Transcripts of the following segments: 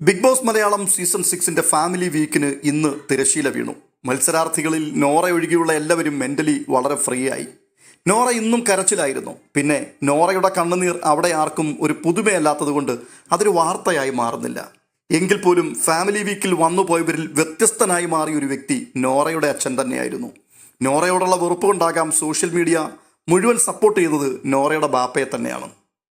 Big boss Malayalam season സിക്സിന്റെ family വീക്കിന് ഇന്ന് തിരശീല വീണു. മത്സരാർത്ഥികളിൽ നോറ ഒഴികെയുള്ള എല്ലാവരും മെന്റലി വളരെ ഫ്രീ ആയി. നോറ ഇന്നും കരച്ചിലായിരുന്നു. പിന്നെ നോറയുടെ കണ്ണുനീർ അവിടെ ആർക്കും ഒരു പുതുമയല്ലാത്തതുകൊണ്ട് അതൊരു വാർത്തയായി മാറുന്നില്ല. എങ്കിൽ പോലും ഫാമിലി വീക്കിൽ വന്നു പോയവരിൽ വ്യത്യസ്തനായി മാറിയ ഒരു വ്യക്തി നോറയുടെ അച്ഛൻ തന്നെയായിരുന്നു. നോറയോടുള്ള വെറുപ്പ് കൊണ്ടാകാം സോഷ്യൽ മീഡിയ മുഴുവൻ സപ്പോർട്ട് ചെയ്തത് നോറയുടെ ബാപ്പയെ തന്നെയാണ്.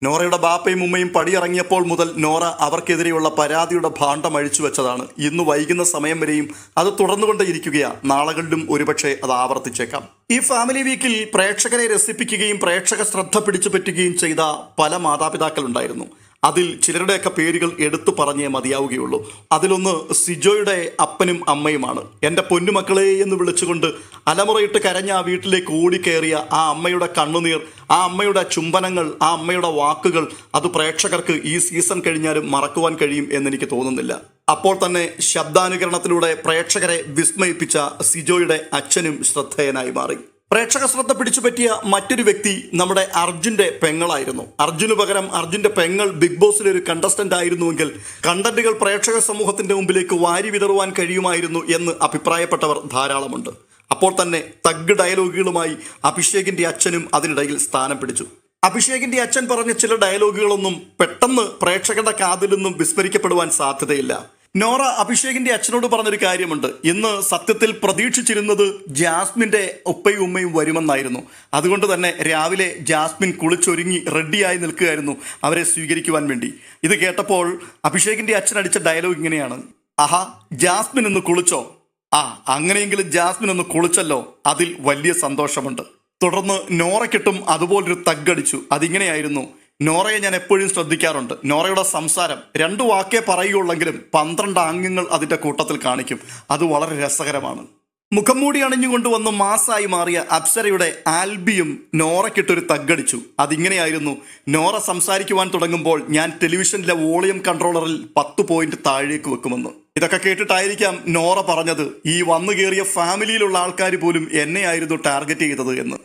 നോറയുടെ ബാപ്പയും ഉമ്മയും പടിയിറങ്ങിയപ്പോൾ മുതൽ നോറ അവർക്കെതിരെയുള്ള പരാതിയുടെ ഭാണ്ഡം അഴിച്ചു വെച്ചതാണ്. ഇന്ന് വൈകുന്ന സമയം വരെയും അത് തുടർന്നുകൊണ്ടേയിരിക്കുകയാണ് നാളുകളിലും ഒരുപക്ഷെ അത് ആവർത്തിച്ചേക്കാം. ഈ ഫാമിലി വീക്കിൽ പ്രേക്ഷകരെ രസിപ്പിക്കുകയും പ്രേക്ഷക ശ്രദ്ധ പിടിച്ചു പറ്റുകയും ചെയ്ത പല മാതാപിതാക്കളുണ്ടായിരുന്നു. അതിൽ ചിലരുടെയൊക്കെ പേരുകൾ എടുത്തു പറഞ്ഞേ മതിയാവുകയുള്ളൂ. അതിലൊന്ന് സിജോയുടെ അപ്പനും അമ്മയുമാണ്. എന്റെ പൊന്നുമക്കളെ എന്ന് വിളിച്ചുകൊണ്ട് അലമുറയിട്ട് കരഞ്ഞ ആ വീട്ടിലേക്ക് ഓടിക്കേറിയ ആ അമ്മയുടെ കണ്ണുനീർ ആ അമ്മയുടെ ചുംബനങ്ങൾ ആ അമ്മയുടെ വാക്കുകൾ അത് പ്രേക്ഷകർക്ക് ഈ സീസൺ കഴിഞ്ഞാലും മറക്കുവാൻ കഴിയും എന്നെനിക്ക് തോന്നുന്നില്ല. അപ്പോൾ തന്നെ ശബ്ദാനുകരണത്തിലൂടെ പ്രേക്ഷകരെ വിസ്മയിപ്പിച്ച സിജോയുടെ അച്ഛനും ശ്രദ്ധേയനായി മാറി. പ്രേക്ഷക ശ്രദ്ധ പിടിച്ചു പറ്റിയ മറ്റൊരു വ്യക്തി നമ്മുടെ അർജുന്റെ പെങ്ങളായിരുന്നു. അർജുന് പകരം അർജുന്റെ പെങ്ങൾ ബിഗ് ബോസിൽ ഒരു കണ്ടസ്റ്റന്റ് ആയിരുന്നുവെങ്കിൽ കണ്ടന്റുകൾ പ്രേക്ഷക സമൂഹത്തിന്റെ മുമ്പിലേക്ക് വാരി വിതറുവാൻ കഴിയുമായിരുന്നു എന്ന് അഭിപ്രായപ്പെട്ടവർ ധാരാളമുണ്ട്. അപ്പോൾ തന്നെ തഗ് ഡയലോഗുകളുമായി അഭിഷേകിന്റെ അച്ഛനും അതിനിടയിൽ സ്ഥാനം പിടിച്ചു. അഭിഷേകിന്റെ അച്ഛൻ പറഞ്ഞ ചില ഡയലോഗുകളൊന്നും പെട്ടെന്ന് പ്രേക്ഷകരുടെ കാതിൽ നിന്നും വിസ്മരിക്കപ്പെടുവാൻ സാധ്യതയില്ല. നോറ അഭിഷേകിന്റെ അച്ഛനോട് പറഞ്ഞൊരു കാര്യമുണ്ട്. ഇന്ന് സത്യത്തിൽ പ്രതീക്ഷിച്ചിരുന്നത് ജാസ്മിന്റെ ഉപ്പയും ഉമ്മയും വരുമെന്നായിരുന്നു. അതുകൊണ്ട് തന്നെ രാവിലെ ജാസ്മിൻ കുളിച്ചൊരുങ്ങി റെഡിയായി നിൽക്കുകയായിരുന്നു അവരെ സ്വീകരിക്കുവാൻ വേണ്ടി. ഇത് കേട്ടപ്പോൾ അഭിഷേകിന്റെ അച്ഛൻ അടിച്ച ഡയലോഗ് ഇങ്ങനെയാണ്. ആഹാ ജാസ്മിൻ ഒന്ന് കുളിച്ചോ? ആ അങ്ങനെയെങ്കിലും ജാസ്മിൻ ഒന്ന് കുളിച്ചല്ലോ. അതിൽ വലിയ സന്തോഷമുണ്ട്. തുടർന്ന് നോറയ്ക്കിട്ടും അതുപോലൊരു തഗ്ഗടിച്ചു അതിങ്ങനെയായിരുന്നു. നോറയെ ഞാൻ എപ്പോഴും ശ്രദ്ധിക്കാറുണ്ട്. നോറയുടെ സംസാരം രണ്ടു വാക്കേ പറയുകയുള്ളെങ്കിലും പന്ത്രണ്ട് ആംഗ്യങ്ങൾ അതിന്റെ കൂട്ടത്തിൽ കാണിക്കും. അത് വളരെ രസകരമാണ്. മുഖംമൂടി അണിഞ്ഞുകൊണ്ട് വന്ന് മാസായി മാറിയ അപ്സരയുടെ ആൽബിയും നോറയ്ക്കിട്ടൊരു തഗ്ഗടിച്ചു. അതിങ്ങനെയായിരുന്നു നോറ സംസാരിക്കുവാൻ തുടങ്ങുമ്പോൾ ഞാൻ ടെലിവിഷനിലെ വോളിയം കൺട്രോളറിൽ പത്ത് പോയിന്റ് താഴേക്ക് വെക്കുമെന്ന്. ഇതൊക്കെ കേട്ടിട്ടായിരിക്കാം നോറ പറഞ്ഞത് ഈ വന്നു കയറിയ ഫാമിലിയിലുള്ള ആൾക്കാർ പോലും എന്നെയായിരുന്നു ടാർഗറ്റ് ചെയ്തത് എന്ന്.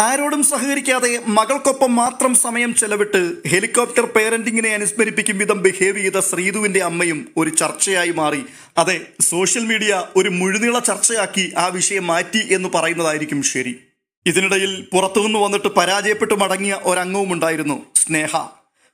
ആരോടും സഹകരിക്കാതെ മകൾക്കൊപ്പം മാത്രം സമയം ചെലവിട്ട് ഹെലികോപ്റ്റർ പേരന്റിങ്ങിനെ അനുസ്മരിപ്പിക്കും വിധം ബിഹേവ് ചെയ്ത ശ്രീതുവിന്റെ അമ്മയും ഒരു ചർച്ചയായി മാറി. അതെ സോഷ്യൽ മീഡിയ ഒരു മുഴുനീള ചർച്ചയാക്കി ആ വിഷയം മാറ്റി എന്ന് പറയുന്നതായിരിക്കും ശരി. ഇതിനിടയിൽ പുറത്തുനിന്ന് വന്നിട്ട് പരാജയപ്പെട്ട് മടങ്ങിയ ഒരംഗവും ഉണ്ടായിരുന്നു സ്നേഹ.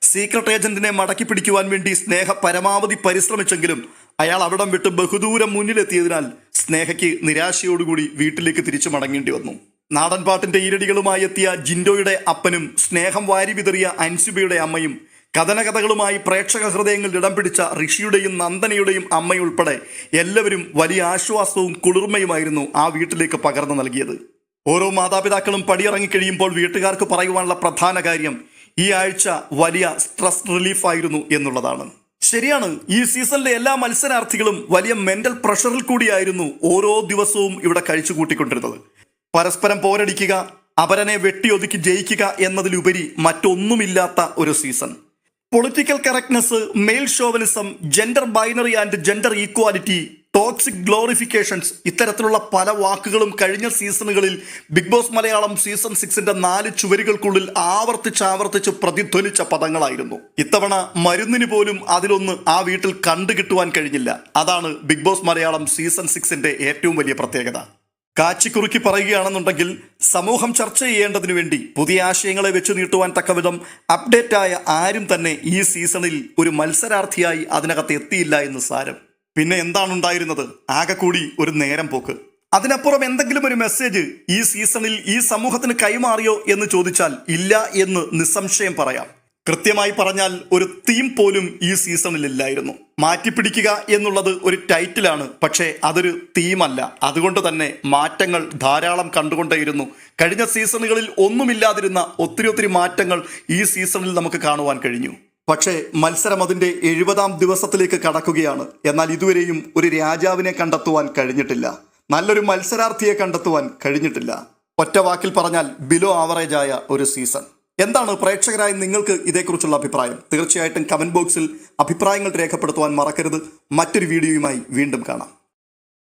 സീക്രട്ട് ഏജന്റിനെ മടക്കി പിടിക്കുവാൻ വേണ്ടി സ്നേഹ പരമാവധി പരിശ്രമിച്ചെങ്കിലും അയാൾ അവിടം വിട്ട് ബഹുദൂരം മുന്നിലെത്തിയതിനാൽ സ്നേഹയ്ക്ക് നിരാശയോടുകൂടി വീട്ടിലേക്ക് തിരിച്ചു മടങ്ങേണ്ടി വന്നു. നാടൻ പാട്ടിന്റെ ഈരടികളുമായി എത്തിയ ജിൻഡോയുടെ അപ്പനും സ്നേഹം വാരി വിതറിയ അൻസുബയുടെ അമ്മയും കഥനകഥകളുമായി പ്രേക്ഷക ഹൃദയങ്ങളിൽ ഇടം പിടിച്ച ഋഷിയുടെയും നന്ദനയുടെയും അമ്മയുൾപ്പെടെ എല്ലാവരും വലിയ ആശ്വാസവും കുളിർമയുമായിരുന്നു ആ വീട്ടിലേക്ക് പകർന്നു നൽകിയത്. ഓരോ മാതാപിതാക്കളും പടിയിറങ്ങി കഴിയുമ്പോൾ വീട്ടുകാർക്ക് പറയുവാനുള്ള പ്രധാന കാര്യം ഈ ആഴ്ച വലിയ സ്ട്രെസ് റിലീഫായിരുന്നു എന്നുള്ളതാണ്. ശരിയാണ് ഈ സീസണിലെ എല്ലാ മത്സരാർത്ഥികളും വലിയ മെന്റൽ പ്രഷറിൽ കൂടിയായിരുന്നു ഓരോ ദിവസവും ഇവിടെ കഴിച്ചു കൂട്ടിക്കൊണ്ടിരുന്നത് പരസ്പരം പോരടിക്കുക അപരനെ വെട്ടിയൊതുക്കി ജയിക്കുക എന്നതിലുപരി മറ്റൊന്നുമില്ലാത്ത ഒരു season political correctness male chauvinism gender binary and gender equality toxic glorifications ഇത്തരത്തിലുള്ള പല വാക്കുകളും കഴിഞ്ഞ സീസണുകളിൽ ബിഗ് ബോസ് മലയാളം സീസൺ സിക്സിന്റെ നാല് ചുവരുകൾക്കുള്ളിൽ ആവർത്തിച്ചാവർത്തിച്ച് ആവർത്തിച്ച് പ്രതിധ്വനിച്ച പദങ്ങളായിരുന്നു. ഇത്തവണ മരുന്നിന് പോലും അതിലൊന്ന് ആ വീട്ടിൽ കണ്ടുകിട്ടുവാൻ കഴിഞ്ഞില്ല. അതാണ് ബിഗ് ബോസ് മലയാളം സീസൺ സിക്സിന്റെ ഏറ്റവും വലിയ പ്രത്യേകത. കാച്ചിക്കുറുക്കി പറയുകയാണെന്നുണ്ടെങ്കിൽ സമൂഹം ചർച്ച ചെയ്യേണ്ടതിനു വേണ്ടി പുതിയ ആശയങ്ങളെ വെച്ച് നീട്ടുവാൻ തക്കവിധം അപ്ഡേറ്റ് ആയ ആരും തന്നെ ഈ സീസണിൽ ഒരു മത്സരാർത്ഥിയായി അതിനകത്ത് എത്തിയില്ല എന്ന് സാരം. പിന്നെ എന്താണ് ഉണ്ടായിരുന്നത്? ആകെ കൂടി ഒരു നേരം പോക്ക്. അതിനപ്പുറം എന്തെങ്കിലും ഒരു മെസ്സേജ് ഈ സീസണിൽ ഈ സമൂഹത്തിന് കൈമാറിയോ എന്ന് ചോദിച്ചാൽ ഇല്ല എന്ന് നിസ്സംശയം പറയാം. കൃത്യമായി പറഞ്ഞാൽ ഒരു തീം പോലും ഈ സീസണിൽ ഇല്ലായിരുന്നു. മാറ്റിപ്പിടിക്കുക എന്നുള്ളത് ഒരു ടൈറ്റിലാണ് പക്ഷേ അതൊരു തീമല്ല അതുകൊണ്ട് തന്നെ മാറ്റങ്ങൾ ധാരാളം കണ്ടുകൊണ്ടേയിരുന്നു. കഴിഞ്ഞ സീസണുകളിൽ ഒന്നുമില്ലാതിരുന്ന ഒത്തിരി ഒത്തിരി മാറ്റങ്ങൾ ഈ സീസണിൽ നമുക്ക് കാണുവാൻ കഴിഞ്ഞു. പക്ഷേ മത്സരം അതിന്റെ എഴുപതാം ദിവസത്തിലേക്ക് കടക്കുകയാണ്. എന്നാൽ ഇതുവരെയും ഒരു രാജാവിനെ കണ്ടെത്തുവാൻ കഴിഞ്ഞിട്ടില്ല. നല്ലൊരു മത്സരാർത്ഥിയെ കണ്ടെത്തുവാൻ കഴിഞ്ഞിട്ടില്ല. ഒറ്റ വാക്കിൽ പറഞ്ഞാൽ ബിലോ ആവറേജായ ഒരു സീസൺ എന്താണ് പ്രേക്ഷകരായ നിങ്ങൾക്ക് ഇതേക്കുറിച്ചുള്ള അഭിപ്രായം? തീർച്ചയായിട്ടും കമന്റ് ബോക്സിൽ അഭിപ്രായങ്ങൾ രേഖപ്പെടുത്തുവാൻ മറക്കരുത്. മറ്റൊരു വീഡിയോയുമായി വീണ്ടും കാണാം.